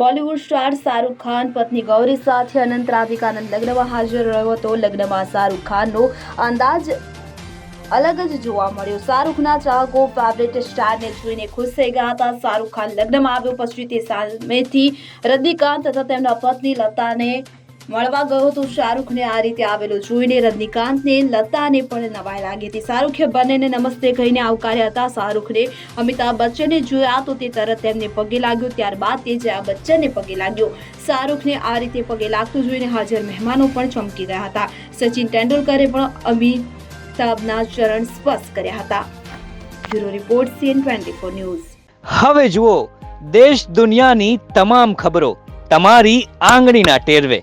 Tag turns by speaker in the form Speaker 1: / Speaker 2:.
Speaker 1: Bollywood star Shahrukh Khan, પત્ની ગૌરી સાથે અનંત રાધિકાનંદ લગ્નમાં હાજર રહ્યો હતો. લગ્નમાં શાહરૂખ ખાનનો અંદાજ અલગ જ જોવા મળ્યો. શાહરૂખના ચાહકો ફેવરેટ સ્ટારને જોઈને ખુશ થઈ ગયા હતા. શાહરૂખ ખાન લગ્નમાં આવ્યો, પછી તે સામેથી રજનીકાંત તથા તેમના પત્ની લતાને મળવા ગયો તો શાહરૂખને આ રીતે આવેલો જોઈને રજનીકાંતને, લતાને પણ નવાઈ લાગી હતી. શાહરૂખે બંનેને નમસ્તે કહીને આવકાર્યા હતા. શાહરૂખને અમિતાભ બચ્ચને જોયા તો તે તરત તેમને પગે લાગ્યો. ત્યારબાદ તે જયા બચ્ચનને પગે લાગ્યો. શાહરૂખને આ રીતે પગે લાગતું જોઈને હાજર મહેમાનો પણ ચમકી ગયા હતા. સચિન તેંડુલકરે પણ અમિતાભના ચરણ સ્પર્શ કર્યા હતા. Bureau report CN twenty four news.
Speaker 2: હવે જુઓ, દેશ દુનિયાની તમામ ખબરો તમારી આંગળીના ટેરવે.